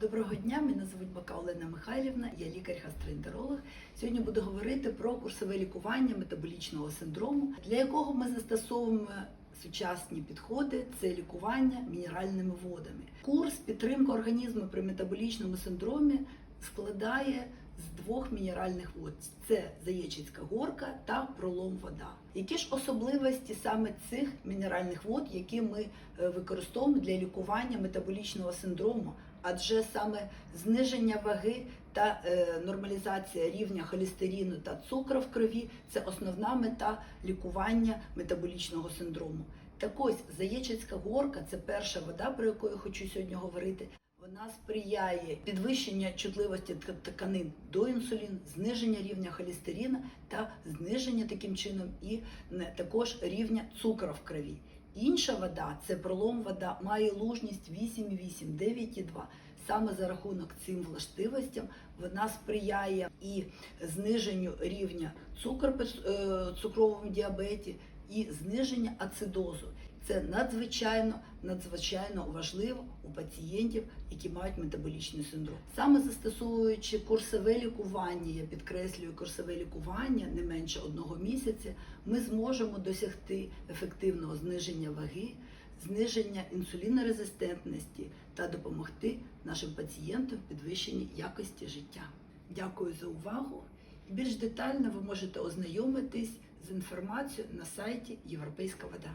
Доброго дня, мене звуть Бака Олена Михайлівна, я лікар-гастроентеролог. Сьогодні буду говорити про курсове лікування метаболічного синдрому, для якого ми застосовуємо сучасні підходи це лікування мінеральними водами. Курс підтримка організму при метаболічному синдромі складає з двох мінеральних вод: це Заєчицька горка та пролом вода. Які ж особливості саме цих мінеральних вод, які ми е, використовуємо для лікування метаболічного синдрому? Адже саме зниження ваги та е, нормалізація рівня холестерину та цукру в крові це основна мета лікування метаболічного синдрому. Так ось Заєчицька горка це перша вода, про яку я хочу сьогодні говорити. Вона сприяє підвищенню чутливості тканин до інсуліну, зниження рівня холестерина та зниження таким чином і також рівня цукру в крові. Інша вода це пролом вода, має лужність 8,8, 9,2. Саме за рахунок цим властивостям вона сприяє і зниженню рівня цукру е, цукровому діабеті, і зниження ацидозу. Це надзвичайно надзвичайно важливо у пацієнтів, які мають метаболічний синдром. Саме застосовуючи курсове лікування, я підкреслюю курсове лікування не менше одного місяця, ми зможемо досягти ефективного зниження ваги, зниження інсулінорезистентності та допомогти нашим пацієнтам в підвищенні якості життя. Дякую за увагу. Більш детально ви можете ознайомитись з інформацією на сайті Європейська вода.